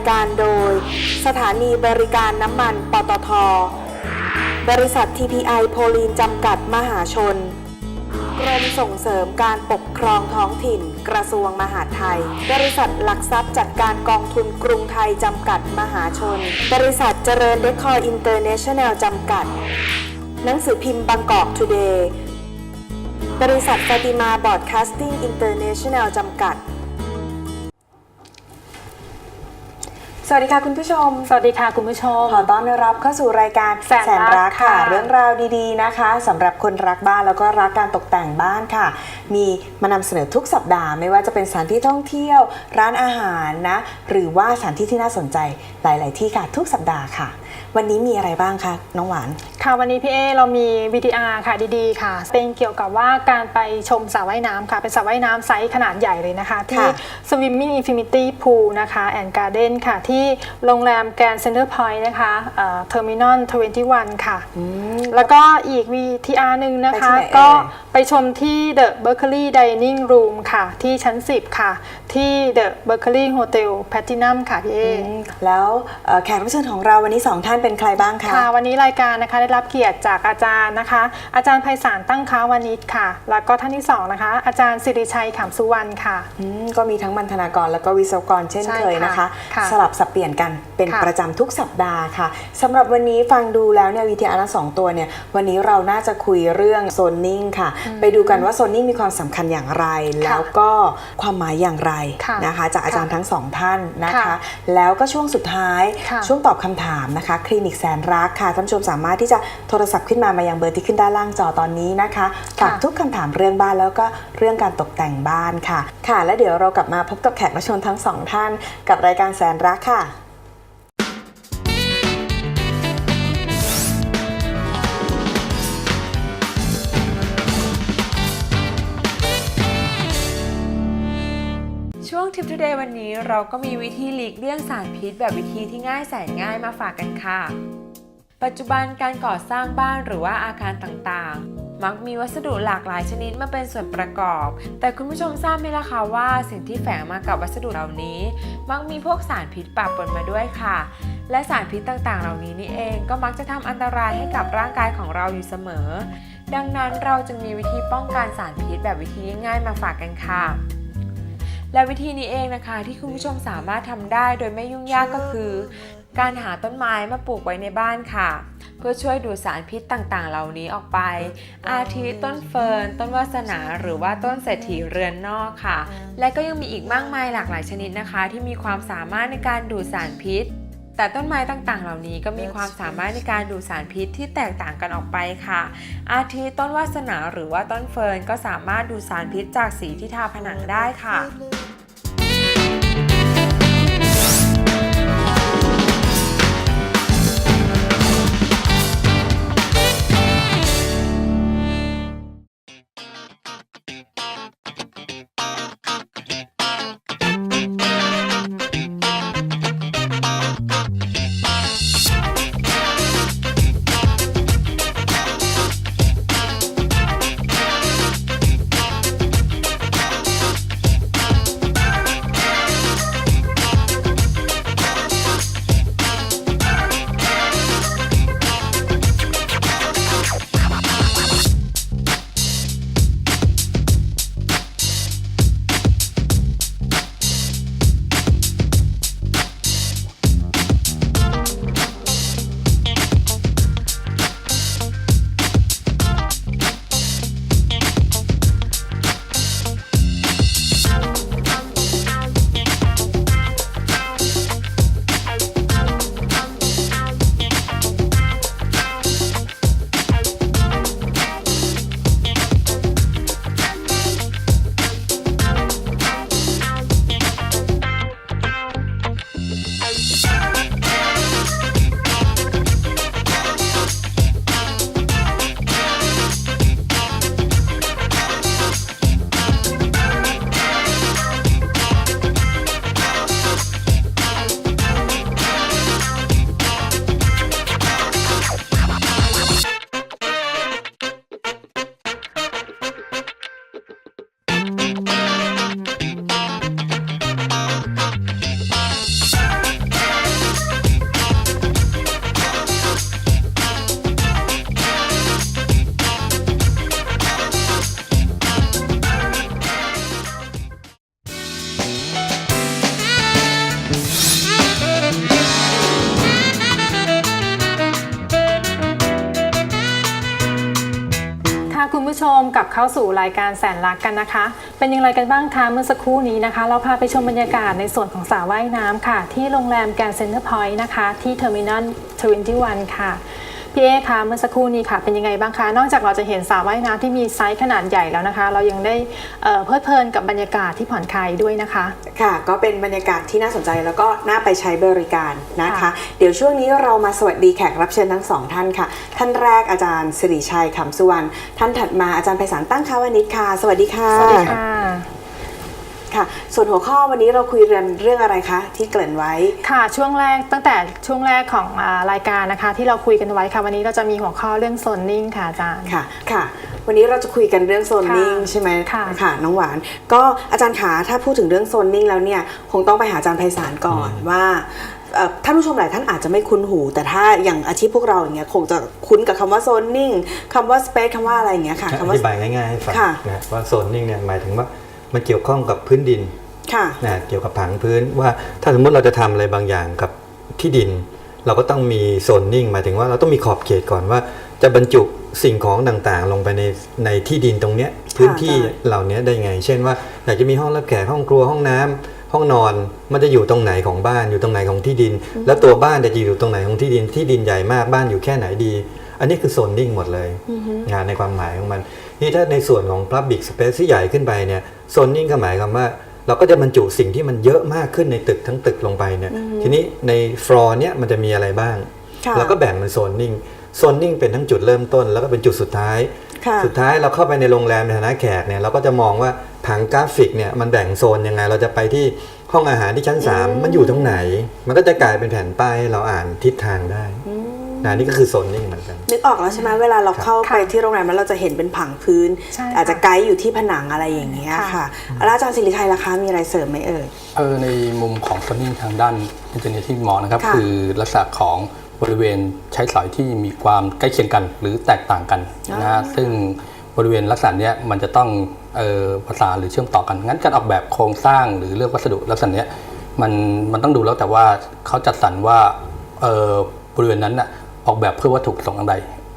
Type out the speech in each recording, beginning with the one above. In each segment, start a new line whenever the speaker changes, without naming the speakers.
ายการโดย สถานีบริการน้ำมันปตท บริษัท TPI โพลีนจำกัดมหาชน กรมส่งเสริมการปกครองท้องถิ่น กระทรวงมหาดไทย บริษัทหลักทรัพย์จัดการกองทุนกรุงไทยจำกัดมหาชน บริษัทเจริญเดคอร์อินเตอร์เนชั่นแนลจำกัด หนังสือพิมพ์บางกอกทูเดย์บริษัทฟาติมาบอร์ดคสติ้งอินเตอร์เนชั่นแนลจำกัด สวัสดีค่ะคุณผู้ชม
สวัสดีค่ะคุณผู้ชม
ขอต้อนรับเข้าสู่รายการ
แสนรัก
ค่ะ
ค่ะ
เรื่องราวดีๆนะคะสำหรับคนรักบ้านแล้วก็รักการตกแต่งบ้านค่ะ มีมานำเสนอทุกสัปดาห์ไม่ว่าจะเป็นสถานที่ท่องเที่ยว ร้านอาหารนะ หรือว่าสถานที่ที่น่าสนใจหลาย ๆ ที่ค่ะ ทุกสัปดาห์ค่ะ วันนี้มีอะไรบ้างคะน้องหวาน
ค่ะวันนี้พี่เอเรามี VTR ค่ะดีๆ ค่ะ เป็นเกี่ยวกับว่าการไปชมสระว่ายน้ำค่ะ เป็นสระว่ายน้ำไซส์ขนาดใหญ่เลยนะคะ ที่
ค่ะ
Swimming Infinity Pool นะคะ and Garden ค่ะ ที่โรงแรม Grand Center Point นะคะเอ่อ Terminal 21 ค่ะ แล้วก็อีก VTR หนึ่งนะ
ไปที่
คะ
ไหนเอ่ย
ก็ไปชมที่ The Berkeley Dining Room ค่ะ ที่ชั้น 10 ค่ะ ที่ The Berkeley Hotel Platinum ค่ะพี่เอ
อืมแล้วเอ่อแขกรับเชิญของเราวันนี้สองท่านเป็นใครบ้างคะ
ค่ะ วันนี้รายการนะคะได้รับเกียรติจากอาจารย์นะคะ อาจารย์ไพศาลตั้งค้าวานิชค่ะ แล้วก็ท่านที่สองนะคะ อาจารย์สิริชัยขำสุวรรณค่ะ
อืมก็มีทั้งบรรณาการแล้วก็วิศวกรเช่น
ใช่
เคยนะคะ
ค่ะ
สลับสับเปลี่ยนกันเป็น
ค่ะ
ประจำทุกสัปดาห์ค่ะสำหรับวันนี้ฟังดูแล้วเนี่ยวิทยาละสองตัวเนี่ยวันนี้เราน่าจะคุยเรื่องโซนนิ่งค่ะ ไปดูกันว่าโซนนิ่งมีความสำคัญอย่างไร แล้วก็ความหมายอย่างไร
ค่ะ
นะคะจากอาจารย์
ค่ะ
ทั้งสองท่านนะคะ
ค่ะ
แล้วก็ช่วงสุดท้าย
ค่ะ
ช่วงตอบคำถามนะคะ คลินิกแสนรักค่ะท่านผู้ชมสามารถที่จะโทรศัพท์ขึ้นมามายังเบอร์ที่ขึ้นด้านล่างจอตอนนี้นะคะฝาก
ค่ะ
ทุกคำถามเรื่องบ้านแล้วก็เรื่องการตกแต่งบ้านค่ะ ค่ะ และเดี๋ยวเรากลับมาพบกับแขกรับเชิญทั้งสองท่าน กับรายการแสนรักค่ะ
Tip Today วันนี้เราก็มีวิธีหลีกเลี่ยงสารพิษแบบวิธีที่ง่ายแสนง่ายมาฝากกันค่ะ ปัจจุบันการก่อสร้างบ้านหรือว่าอาคารต่างๆ มักมีวัสดุหลากหลายชนิดมาเป็นส่วนประกอบ แต่คุณผู้ชมทราบไหมล่ะคะว่าสิ่งที่แฝงมากับวัสดุเหล่านี้ มักมีพวกสารพิษปะปนมาด้วยค่ะ และสารพิษต่างๆ เหล่านี้นี่เองก็มักจะทำอันตรายให้กับร่างกายของเราอยู่เสมอ ดังนั้นเราจึงมีวิธีป้องกันสารพิษแบบวิธีง่ายๆมาฝากกันค่ะ และวิธีนี้เองนะคะที่คุณผู้ชมสามารถทำได้โดยไม่ยุ่งยากก็คือ การหาต้นไม้มาปลูกไว้ในบ้านค่ะ เพื่อช่วยดูดสารพิษต่างๆ เหล่านี้ออกไป อาทิต้นเฟิร์น ต้นวาสนาหรือว่าต้นเศรษฐีเรือนนอกค่ะ และก็ยังมีอีกมากมายหลากหลายชนิดนะคะ ที่มีความสามารถในการดูดสารพิษ แต่ต้นไม้ต่างๆ เหล่านี้ก็มีความสามารถในการดูดสารพิษที่แตกต่างกันออกไปค่ะ อาทิต้นวาสนาหรือว่าต้นเฟิร์นก็สามารถดูดสารพิษจากสีที่ทาผนังได้ค่ะ
ผู้ชมกลับเข้าสู่รายการแสนรักกันนะคะ เป็นอย่างไรกันบ้างคะเมื่อสักครู่นี้นะคะ เราพาไปชมบรรยากาศในส่วนของสระว่ายน้ำค่ะ ที่โรงแรมแกรนด์เซ็นเตอร์พอยต์นะคะ ที่เทอร์มินอลชวินจี้วันค่ะ พี่เอคะเมื่อสักครู่นี้ค่ะเป็นยังไงบ้างคะ นอกจากเราจะเห็นสระว่ายน้ำที่มีไซส์ขนาดใหญ่แล้วนะคะ เรายังได้เอ่อเพลิดเพลินกับบรรยากาศที่ผ่อนคลายด้วยนะคะ
ค่ะ ก็เป็นบรรยากาศที่น่าสนใจแล้วก็น่าไปใช้บริการนะคะ
ค่ะ
เดี๋ยวช่วงนี้เรามาสวัสดีแขกรับเชิญทั้งสองท่านค่ะ ท่านแรกอาจารย์สิริชัยขำสุวรรณท่านถัดมาอาจารย์ไพศาลตั้งค้าวานิชค่ะ สวัสดีค่ะ
สวัสดีค่ะ
ค่ะ ส่วนหัวข้อวันนี้เราคุยเรื่องเรื่องอะไรคะ ที่เกริ่นไว้
ค่ะช่วงแรกตั้งแต่ช่วงแรกของอารายการนะคะ ที่เราคุยกันไว้ค่ะวันนี้เราจะมีหัวข้อเรื่องโซนนิ่งค่ะอาจารย์
ค่ะค่ะ วันนี้เราจะคุยกันเรื่องโซนนิ่ง
ค่ะ
ใช่ไหม
ค่ะ
ค่ะน้องหวาน ก็อาจารย์ขาถ้าพูดถึงเรื่องโซนนิ่งแล้วเนี่ยคงต้องไปหาอาจารย์ไพศาลก่อนว่าเอ่อท่านผู้ชมหลายท่านอาจจะไม่คุ้นหู แต่ถ้าอย่างอาชีพพวกเราอย่างเงี้ยคงจะคุ้นกับคำว่าโซนนิ่งคำว่าสเปซคำว่าอะไรอย่างเงี้ยค่ะ
อ
คำว่า
ธิบายง่ายๆให้ฟัง
ค่ะ
นะว่าโซนนิ่งเนี่ยหมายถึงว่า มันเกี่ยวข้องกับพื้นดิน
ค่ะ
นะเกี่ยวกับผังพื้นว่าถ้าสมมติเราจะทำอะไรบางอย่างกับที่ดิน เราก็ต้องมีโซนนิ่งหมายถึงว่าเราต้องมีขอบเขตก่อนว่า จะบรรจุสิ่งของต่างๆ ลงไปในในที่ดินตรงเนี้ยพื้นที่เหล่านี้ได้ไง เช่นว่าอยากจะมีห้องรับแขกห้องครัวห้องน้ำห้องนอนมันจะอยู่ตรงไหนของบ้านอยู่ตรงไหนของที่ดิน แล้วตัวบ้านจะอยู่ตรงไหนของที่ดินที่ดินใหญ่มากบ้านอยู่แค่ไหนดี อันนี้คือโซนนิ่งหมดเลยงานในความหมายของมัน นี่ถ้าในส่วนของ Public Space ที่ใหญ่ขึ้นไปเนี่ยโซนนิ่งก็หมายความว่า เราก็จะบรรจุสิ่งที่มันเยอะมากขึ้นในตึกทั้งตึกลงไปเนี่ยทีนี้ในฟลอร์เนี่ยมันจะมีอะไรบ้าง
ค่ะ
เราก็แบ่งเป็นโซนนิ่งโซนนิ่งเป็นทั้งจุดเริ่มต้น แล้วก็เป็นจุดสุดท้าย
ค่ะ
สุดท้ายเราเข้าไปในโรงแรมในฐานะแขกเนี่ยเราก็จะมองว่าผังกราฟิกเนี่ยมันแบ่งโซนยังไง เราจะไปที่ห้องอาหารที่ชั้น 3 มันอยู่ตรงไหน มันก็จะกลายเป็นแผ่นป้ายให้เราอ่านทิศทางได้ นะนี่ก็คือโซนนิ่งเหมือนกัน
นึกออกแล้วใช่ไหมเวลาเราเข้าไป
ค่ะ
ที่โรงแรมแล้วเราจะเห็นเป็นผังพื้น
ใช่ค่ะ
อาจจะไกด์อยู่ที่ผนังอะไรอย่างเงี้ย
ค่ะ
ค่ะแล้วอาจารย์สิริชัยล่ะคะมีอะไรเสริมไหมเอ่ย
เออในมุมของ s o น n ิ n ทางด้านเอนจิเนียร์ที่มองนะครับ
ค่ะ
คือลักษณะของบริเวณใช้สอยที่มีความใกล้เคียงกัน หรือแตกต่างกันนะฮะซึ่งบริเวณลักษณะเนี้ยมันจะต้องเออประสานหรือเชื่อมต่อกัน งั้นการออกแบบโครงสร้างหรือเลือกวัสดุลักษณะเนี้ยมันมันต้องดูแล้วแต่ว่าเขาจัดสรรว่าเออบริเวณนั้นน่ะ ออกแบบเพื่อวัตถุประสงค์อะไร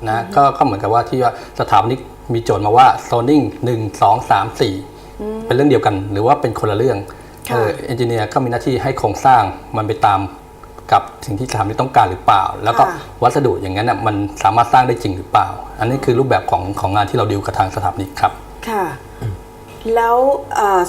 นะก็ก็เหมือนกับว่าที่ว่าสถาปนิกมีโจทย์มาว่า zoning หนึ่งสองสามสี่เป็นเรื่องเดียวกัน หรือว่าเป็นคนละเรื่อง
ค่ะ
เออเอนจิเนียร์ก็มีหน้าที่ให้โครงสร้างมันไปตามกับสิ่งที่สถาปนิกต้องการหรือเปล่า แล้วก็
ค่ะ
วัสดุอย่างนั้นน่ะมันสามารถสร้างได้จริงหรือเปล่า อันนี้คือรูปแบบของของงานที่เราดีลกับทางสถาปนิกครับ
ค่ะแล้ว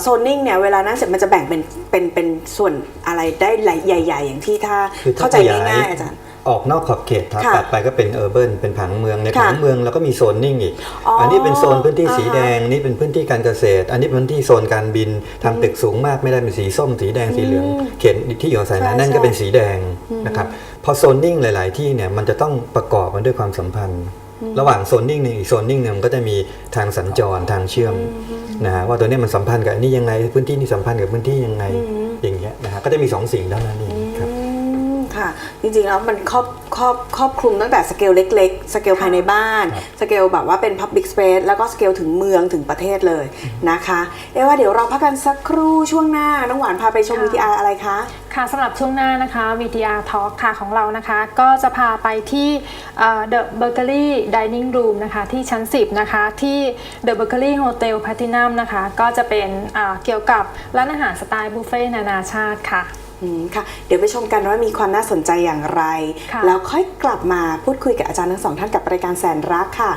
โซนนิ่งเนี่ยเวลานั่งเสร็จมันจะแบ่งเป็นเป็นเป็นส่วนอะไรได้หลายใหญ่ ๆ อย่างที่ถ้า
คือถ้า
เข้าใจ
ขยาย
ง่ายๆอาจารย์
ออกนอกขอบเขตครับ
ค่ะ
ตัดไปก็เป็นเออร์เบิเป็นผังเมืองใน
ค่ะ
ผังเมืองแล้วก็มีโซนนิ่งอีก
อ๋ออั
อันนี้เป็นโซนพื้นที่สี
อ่าฮะ
แดงนี่เป็นพื้นที่การเกษตร อันนี้เป็นพื้นที่โซนการบินทำตึกสูงมากไม่ได้เป็นสีส้มสีแดงสีเหลืองเขตที่อยู่อาศัย
ใช่
นั้นนั่นก็
ใช่
เป็นสีแดงนะครับพอโซนนิ่งหลาย ๆ ที่เนี่ยมันจะต้องประกอบมันด้วยความสัมพันธ์ ระหว่างโซนนิ่งหนึ่งอีกโซนนิ่งหนึ่งมันก็จะมีทางสัญจรทางเชื่อมนะฮะว่าตัวเนี้ยมันสัมพันธ์กับอันนี้ยังไงพื้นที่นี้สัมพันธ์กับพื้นที่ยังไงอย่างเงี้ยนะฮะก็จะมีสองสิ่งเท่านั้นเองครับ
อืมค่ะ จริงๆแล้วมันครอบครอบครอบคลุมตั้งแต่สเกลเล็กๆ สเกลภายในบ้าน สเกลแบบว่าเป็น Public Space แล้วก็สเกลถึงเมืองถึงประเทศเลยนะคะเอะว่าเดี๋ยวเราพักกันสักครู่ช่วงหน้า น้องหวานพาไปชม
ค่ะ
VTR อะไรคะ
ค่ะสำหรับช่วงหน้านะคะ VTR Talk ค่ะของเรานะคะ ก็จะพาไปที่เอ่อ The Bakery Dining Room นะคะ ที่ชั้น 10 นะคะ ที่ The Bakery Hotel Platinum นะคะ ก็จะเป็นเอ่อเกี่ยวกับร้านอาหารสไตล์บุฟเฟ่ต์นานาชาติค่ะ
อืมค่ะ เดี๋ยวไปชมกันว่ามีความน่าสนใจอย่างไร
ค่ะ
แล้วค่อยกลับมาพูดคุยกับอาจารย์ทั้งสองท่านกับรายการแสนรักค่ะ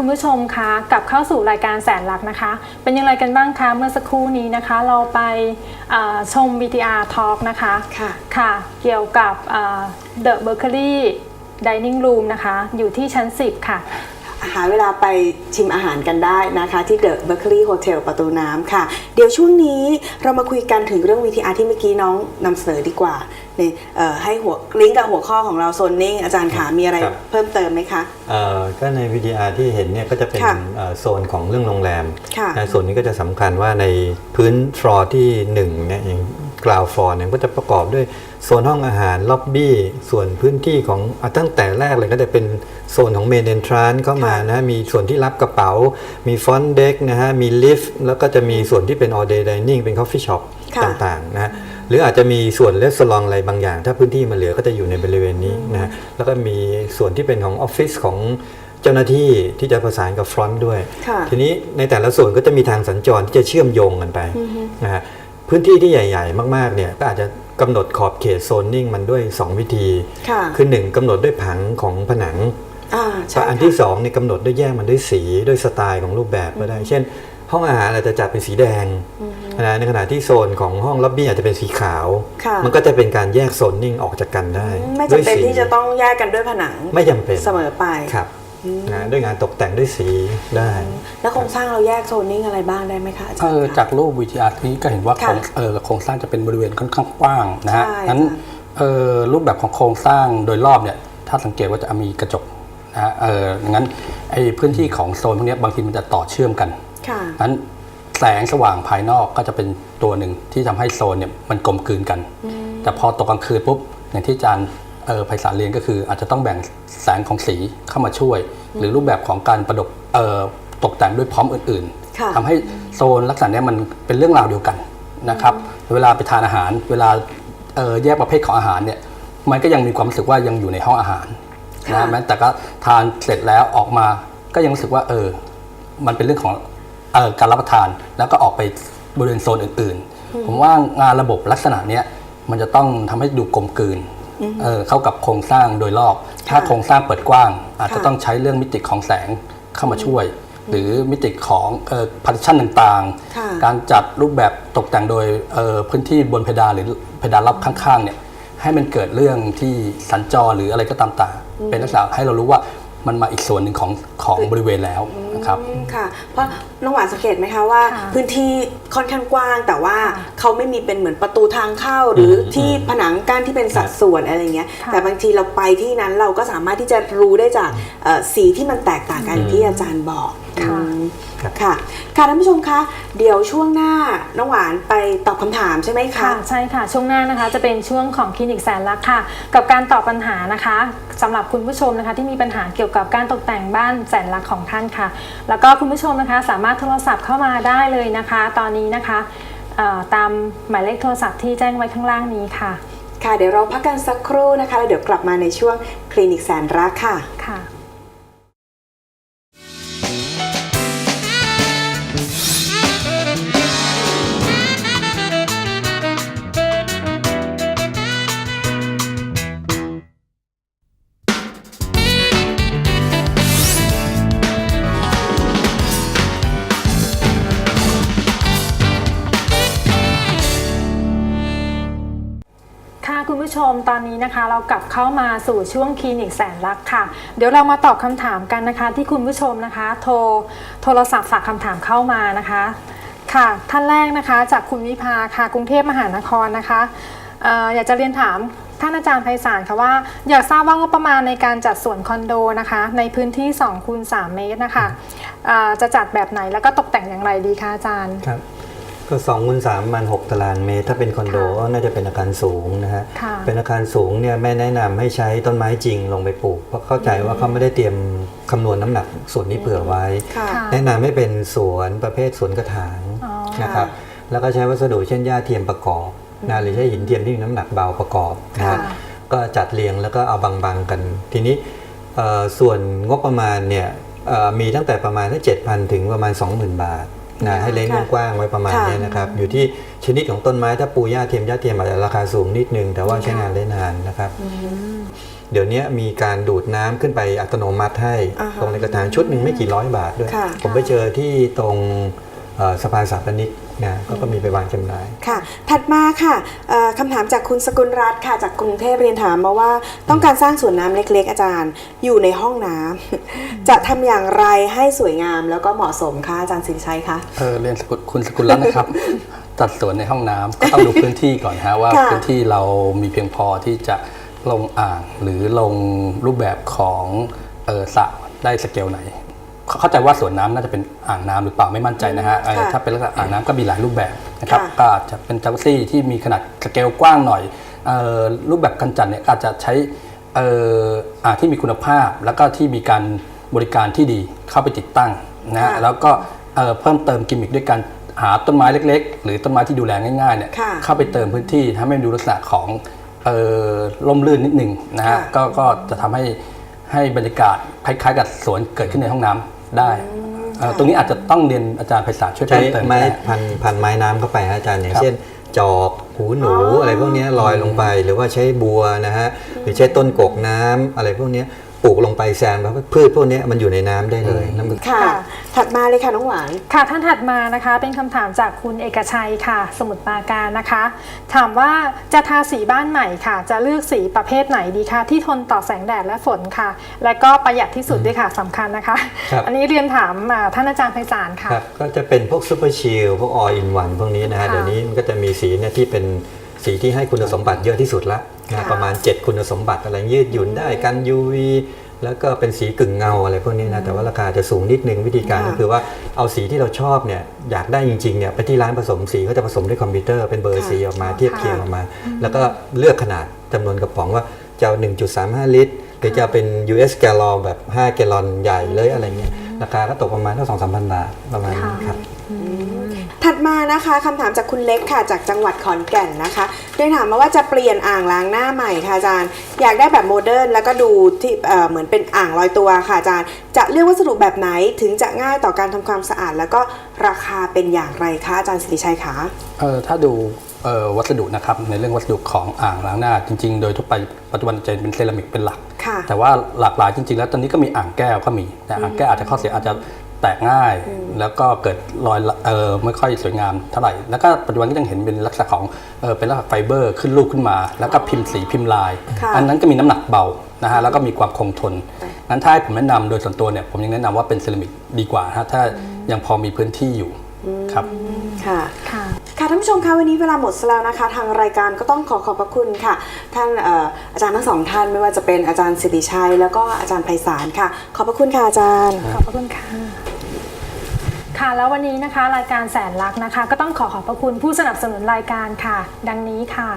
คุณผู้ชมคะกลับเข้าสู่รายการแสนรักนะคะ เป็นอย่างไรกันบ้างคะเมื่อสักครู่นี้นะคะ เราไปเอ่อชม VTR Talk นะคะ
ค่ะ
ค่ะเกี่ยวกับเอ่อ The Berkeley Dining Room นะคะ อยู่ที่ชั้น 10 ค่ะ
หาเวลาไปชิมอาหารกันได้นะคะ ที่เดอะเบ r ร์ l e y Hotel ประตูน้ำค่ะ เดี๋ยวช่วงนี้เรามาคุยกันถึงเรื่อง VTR ที่เมื่อกี้น้องนำเสนอดีกว่านี่เอ่อให้หัวลิงก์กับหัวข้อของเราโซนนิ่งอาจารย์ขามีอะไร
ครับ
เพิ่มเติมไหมคะ
เอ่อก็ใน VDR ที่เห็นเนี่ยก็จะเป็น
ค่ะ
เอ่อโซนของเรื่องโรงแรม
ค่ะ
นะส่วนนี้ก็จะสำคัญว่าในพื้นฟลอร์ที่1เนี่ยอย่าง กราวฟลอร์เนี่ยก็จะประกอบด้วยโซนห้องอาหารล็อบบี้ ส่วนพื้นที่ของอะตั้งแต่แรกเลยก็จะเป็นโซนของเมนเ n นทรานเข้ามานะมีส่วนที่รับกระเป๋า มีฟอนเด็กนะฮะมีลิฟต์แล้วก็จะมีส่วนที่เป็น all day dining เป็น coffee shop
ค่ะ
ต่างๆนะฮะหรืออาจจะมีส่วนเลสซองอะไรบางอย่าง ถ้าพื้นที่มันเหลือก็จะอยู่ในบริเวณนี้นะฮะแล้วก็มีส่วนที่เป็นของออฟฟิศของเจ้าหน้าที่ที่จะประสานกับฟรอนต์ด้วย
ค่ะ
ทีนี้ในแต่ละส่วนก็จะมีทางสัญจรที่จะเชื่อมโยงกันไปนะฮะ พื้นที่ที่ใหญ่ ๆ มากๆเนี่ยก็อาจจะกำหนดขอบเขตโซนนิ่งมันด้วย 2 วิธี
ค่ะ
คือ1กำหนดด้วยผังของผนัง
อ่า
แต่
ใช่
อัน
ค่ะ
ที่2เนี่ยกำหนดด้วยแยกมันด้วยสีด้วยสไตล์ของรูปแบบก็ได้ เช่น ห้องอาหารอาจจะจัดเป็นสีแดงนะในขณะที่โซนของห้องล็อบบี้อาจจะเป็นสีขาว
ค่ะ
มันก็จะเป็นการแยกโซนนิ่งออกจากกันได้
ไม่
ด้วย
จำเป็น
สี
ที่จะต้องแยกกันด้วยผนัง
ไม่จำเป็น
เสมอไป
ครับ นะด้วยงานตกแต่งด้วยสีได้
แล้วโครงสร้างเราแยกโซนนิ่งอะไรบ้างได้ไหมคะอาจาร
เอ
ย์
อ
คะ
จากรูปวิทยานี้ก็เห็นว่า
ค่ะ
โครงเออโครงสร้างจะเป็นบริเวณค่อนข้างกว้างนะฮะ
ใช่
นั้น
ค่ะ
เออรูปแบบของโครงสร้างโดยรอบเนี่ยถ้าสังเกตว่าจะมีกระจกนะฮะเอองั้นไอ้พื้นที่ของโซนพวกเนี้ยบางทีมันจะต่อเชื่อมกัน
ค่ะ
นั้นแสงสว่างภายนอกก็จะเป็นตัวหนึ่งที่ทำให้โซนเนี่ยมันกลมกลืนกัน แต่พอตกกลางคืนปุ๊บอย่างที่อาจารย์ เออไพศาลเรียนก็คืออาจจะต้องแบ่งแสงของสีเข้ามาช่วย หรือรูปแบบของการประดกเอ่อตกแต่งด้วยพร้อมอื่น
ค่ะ
ๆทำให้โซนลักษณะเนี้ยมันเป็นเรื่องราวเดียวกันนะครับ เวลาไปทานอาหาร เวลาเอ่อแยกประเภทของอาหารเนี่ยมันก็ยังมีความรู้สึกว่ายังอยู่ในห้องอาหาร
ค่ะ
นะแม้แต่ก็ทานเสร็จแล้วออกมาก็ยังรู้สึกว่าเออมันเป็นเรื่องของเออการรับประทานแล้วก็ออกไปบริเวณโซนอื่น ๆ ผมว่างานระบบลักษณะเนี้ยมันจะต้องทำให้ดูกลมกลืน เออเข้ากับโครงสร้างโดยรอบ ถ้าโครงสร้างเปิดกว้าง อาจจะ
ค่ะ
ต้องใช้เรื่องมิติของแสงเข้ามาช่วย หรือมิติของเอ่อพาร์ติชันต่าง
ค่ะ
ๆการจัดรูปแบบตกแต่งโดยเอ่อพื้นที่บนเพดานหรือเพดานรอบข้างๆเนี่ยให้มันเกิดเรื่องที่สัญจรหรืออะไรก็ตามต่างเป็นลักษณะให้เรารู้ว่ามันมาอีกส่วนหนึ่งของของบริเวณแล้ว นะครับ
อืมค่ะ เพราะน้องหวานสังเกตไหมคะว่า
ค่ะ
พื้นที่ค่อนข้างกว้าง แต่ว่า
ค่ะ
เขาไม่มีเป็นเหมือนประตูทางเข้า หรืออ
ม
ที่ผนังกั้นที่เป็นสัด
ครับ
ส่วนอะไรเงี้ย
ค่ะ
แต่บางทีเราไปที่นั้นเราก็สามารถที่จะรู้ได้จากเอ่อสีที่มันแตกต่างกันอย่างที่อาจารย์บอก
ค่ะ
อืม
ครับ
ค่ะค่ะท่านผู้ชมคะเดี๋ยวช่วงหน้าน้องหวานไปตอบคำถามใช่ไหมคะ
ค่ะใช่ค่ะ ช่วงหน้านะคะจะเป็นช่วงของคลินิกแสนรักค่ะ กับการตอบปัญหานะคะสำหรับคุณผู้ชมนะคะที่มีปัญหาเกี่ยวกับการตกแต่งบ้านแสนรักของท่านค่ะแล้วก็คุณผู้ชมนะคะสามารถโทรศัพท์เข้ามาได้เลยนะคะ ตอนนี้นะคะเอ่อตามหมายเลขโทรศัพท์ที่แจ้งไว้ข้างล่างนี้ค่ะ
ค่ะเดี๋ยวเราพักกันสักครู่นะคะแล้วเดี๋ยวกลับมาในช่วงคลินิกแสนรักค่ะ
ค่ะค่ะ นะคะ เรากลับเข้ามาสู่ช่วงคลินิกแสนรักค่ะ เดี๋ยวเรามาตอบคำถามกันนะคะ ที่คุณผู้ชมนะคะ โทรโทรศัพท์ฝากคำถามเข้ามานะคะ ค่ะ ท่านแรกนะคะ จากคุณวิภาค่ะ กรุงเทพมหานครนะคะอออยากจะเรียนถามท่านอาจารย์ไพศาลค่ะว่า อยากทราบว่างบประมาณในการจัดสวนคอนโดนะคะ ในพื้นที่2คูณ3เมตรนะคะจะจัดแบบไหนแล้วก็ตกแต่งอย่างไรดีคะอาจารย์
ครับ ก็2คูณ3มัน6ตารางเมตร ถ้าเป็นคอนโด
ค่ะ
ก็น่าจะเป็นอาคารสูงนะฮะ
ค่ะ
เป็นอาคารสูงเนี่ยแม่แนะนำให้ใช้ต้นไม้จริงลงไปปลูก เพราะเข้าใจว่าเขาไม่ได้เตรียมคำนวณน้ำหนักส่วนนี้เผื่อไว้
ค่ะ
ค่ะ
แนะนำให้เป็นสวนประเภทสวนกระถาง
อ๋อ
นะครับ แล้วก็ใช้วัสดุเช่นหญ้าเทียมประกอบนะหรือใช้หินเทียมที่มีน้ำหนักเบาประกอบนะ
ค่ะ
ฮะก็จัดเรียงแล้วก็เอาบังๆกัน ทีนี้เอ่อส่วนงบประมาณเนี่ยเอ่อมีตั้งแต่ประมาณที่7,000ถึงประมาณ 20,000 บาท นะให้เล้ง
ค่ะ
กว้างๆไว้ประมาณ
ค่ะ
เนี้ยนะครับอยู่ที่ชนิดของต้นไม้ถ้าปูหญ้าเทียมหญ้าเทียมอาจจะราคาสูงนิดนึง แต่ว่าใช้งานได้นานนะครับเดี๋ยวนี้มีการดูดน้ำขึ้นไปอัตโนมัติให้
อ่าฮะ
ลงในกระถางชุดหนึ่งไม่กี่ร้อยบาทด้วย
ค่ะ
ผมไปเจอที่ตรงเอ่อสะพานสาปนิก นะก็ก็มีไปวางจำหน่าย
ค่ะ ถัดมาค่ะเอ่อคำถามจากคุณสกุลรัตน์ค่ะ จากกรุงเทพเรียนถามมาว่าต้องการสร้างสวนน้ำเล็กๆ อาจารย์ อยู่ในห้องน้ำ จะทำอย่างไรให้สวยงามแล้วก็เหมาะสมคะอาจารย์สิริชัยคะ
เออเรียนสกุลคุณสกุลรัตน์นะครับ จัดสวนในห้องน้ำก็ต้องดูพื้นที่ก่อนฮะว่า
ค่ะ
พื้นที่เรามีเพียงพอที่จะลงอ่างหรือลงรูปแบบของเออสระได้สเกลไหน เข้าใจว่าสวนน้ำน่าจะเป็นอ่างน้ำหรือเปล่าไม่มั่นใจนะฮะเออ
ค่ะ
ถ้าเป็นลักษณะอ่างน้ำก็มีหลายรูปแบบนะครับ
ค่ะ
ก็อาจจะเป็นจักรซี่ที่มีขนาดสเกลกว้างหน่อยเออรูปแบบกันจัดเนี่ยก็อาจจะใช้เอ่ออ่างที่มีคุณภาพ แล้วก็ที่มีการบริการที่ดีเข้าไปติดตั้งนะฮะ
ค่ะ
แล้วก็เอ่อเพิ่มเติมกิมมิคด้วยการหาต้นไม้เล็ก ๆ หรือต้นไม้ที่ดูแลง่ายๆเนี่ย
ค่ะ
เข้าไปเติมพื้นที่ให้มันดูลักษณะของเอ่อร่มรื่นนิดนึงนะฮะ
ค่ะ
ก็ก็จะทำให้ให้บรรยากาศคล้ายๆ กับสวนเกิดขึ้นในห้องน้ำ ได้เอ่อตรงนี้อาจจะต้องเรียนอาจารย์ไพศาลช่วย
ใช้
เพิ่มเติม
ไม้
นะ
พันพันไม้น้ำเข้าไปฮะอาจารย์อย่าง
ครับ
เช่น จอกหูหนู
อ๋ออ
อะไรพวกเนี้ยลอยลงไป หรือว่าใช้บัวนะฮะหรือใช้ต้นกกน้ำอะไรพวกเนี้ย ปลูกลงไปแซมแล้วพืชพวกเนี้ยมันอยู่ในน้ำได้เลยน้ำมัน
ค่ะ
ค่ะ
ถัดมาเลยค่ะน้องหวาน
ค่ะท่านถัดมานะคะเป็นคำถามจากคุณเอกชัยค่ะ สมุทรปราการนะคะ ถามว่าจะทาสีบ้านใหม่ค่ะ จะเลือกสีประเภทไหนดีคะที่ทนต่อแสงแดดและฝนค่ะ และก็ประหยัดที่สุดด้วยค่ะสำคัญนะคะ
ครับ
อันนี้เรียนถามอ่าท่านอาจารย์ไพศาลค่ะ
ครับก็จะเป็นพวกซูเปอร์ชิลพวกออินวันพวกนี้นะฮะ
ค่ะ
เดี๋ยวนี้มันก็จะมีสีเนี่ยที่เป็น สีที่ให้คุณสมบัติเยอะที่สุดละนะ
ค่ะ
ประมาณ 7 คุณสมบัติอะไรยืดหยุ่นได้กัน UV แล้วก็เป็นสีกึ่งเงาอะไรพวกนี้นะแต่ว่าราคาจะสูงนิดนึงวิธีการก็คือว่าเอาสีที่เราชอบเนี่ยอยากได้จริงๆเนี่ยไปที่ร้านผสมสีก็จะผสมด้วยคอมพิวเตอร์เป็นเบอร์
ค่ะ
สีออกมาเทียบเคียง
ค่ะ
ออกมา แล้วก็เลือกขนาดจำนวนกระป๋องว่าจะเอา1.35 ลิตร หรือจะเป็น US แกลลอนแบบ 5 แกลลอนใหญ่เลยอะไรเงี้ย ราคาก็ตกประมาณเท่าสองสามพันบาทประมาณนี้ครับ
ถัดมานะคะคำถามจากคุณเล็กค่ะจากจังหวัดขอนแก่นนะคะเรียนถามมาว่าจะเปลี่ยนอ่างล้างหน้าใหม่ค่ะอาจารย์ อยากได้แบบโมเดิร์นแล้วก็ดูที่เอ่อเหมือนเป็นอ่างลอยตัวค่ะอาจารย์ จะเลือกวัสดุแบบไหนถึงจะง่ายต่อการทำความสะอาด แล้วก็ ราคาเป็นอย่างไรคะอาจารย์สิริชัยคะ
เออถ้าดูเอ่อวัสดุนะครับในเรื่องวัสดุของอ่างล้างหน้า จริง ๆ โดยทั่วไปปัจจุบันจะเป็นเซรามิกเป็นหลัก
ค่ะ
แต่ว่าหลากหลายจริง ๆ แล้วตอนนี้ก็มีอ่างแก้วก็มีแต่อ่างแก้วอาจจะข้อเสียอาจจะแตกง่าย แล้วก็เกิดรอยเออไม่ค่อยสวยงามเท่าไหร่ แล้วก็ปัจจุบันก็ยังเห็นเป็นลักษณะของเออเป็นลักษณะไฟเบอร์ขึ้นรูปขึ้นมา แล้วก็พิมพ์สีพิมพ์ลาย
ค่ะ
อันนั้นก็มีน้ำหนักเบา นะฮะแล้วก็มีความคงทนงั้นถ้าให้ผมแนะนำโดยส่วนตัวเนี่ยผมยังแนะนำว่าเป็นเซรามิกดีกว่าฮะถ้ายังพอมีพื้นที่อยู่ครับ
ค่ะ
ค่ะ
ค่ะท่านผู้ชมคะวันนี้เวลาหมดแล้วนะคะ ทางรายการก็ต้องขอขอบพระคุณค่ะ ท่านเอ่ออาจารย์ทั้งสองท่านไม่ว่าจะเป็นอาจารย์สิริชัย แล้วก็อาจารย์ไพศาลค่ะ ขอบพระคุณค่ะอาจารย์
ขอบพระคุณค่ะค่ะแล้ววันนี้นะคะ รายการแสนรักนะคะ ก็ต้องขอขอบพระคุณผู้สนับสนุนรายการค่ะ ดังนี้ค่ะ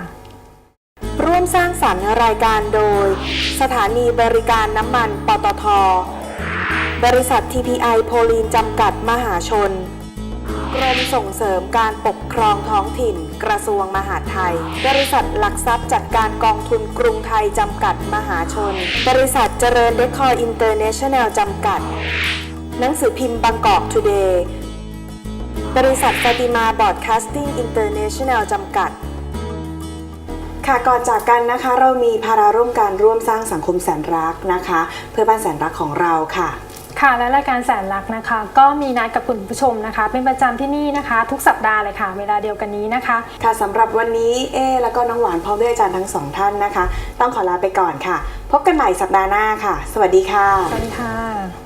ร่วมสร้างสรรค์รายการโดย สถานีบริการน้ำมันปตท บริษัท TPI โพลีนจำกัดมหาชน กรมส่งเสริมการปกครองท้องถิ่น กระทรวงมหาดไทย บริษัทหลักทรัพย์จัดการกองทุนกรุงไทยจำกัดมหาชน บริษัทเจริญเดคอร์อินเตอร์เนชั่นแนลจำกัด หนังสือพิมพ์บางกอกทูเดย์บริษัทฟาติมาบอร์ดแคสติ้งอินเตอร์เนชั่นแนลจำกัด ค่ะก่อนจากกันนะคะเรามีภาระร่วมการร่วมสร้างสังคมแสนรักนะคะ เพื่อบ้านแสนรักของเราค่ะ
ค่ะและรายการแสนรักนะคะ ก็มีนัดกับคุณผู้ชมนะคะ เป็นประจำที่นี่นะคะ ทุกสัปดาห์เลยค่ะ เวลาเดียวกันนี้นะคะ
ค่ะสำหรับวันนี้เอแล้วก็น้องหวานพร้อมด้วยอาจารย์ทั้งสองท่านนะคะ ต้องขอลาไปก่อนค่ะ พบกันใหม่สัปดาห์หน้าค่ะ สวัสดีค่ะ
สวัสดีค่ะ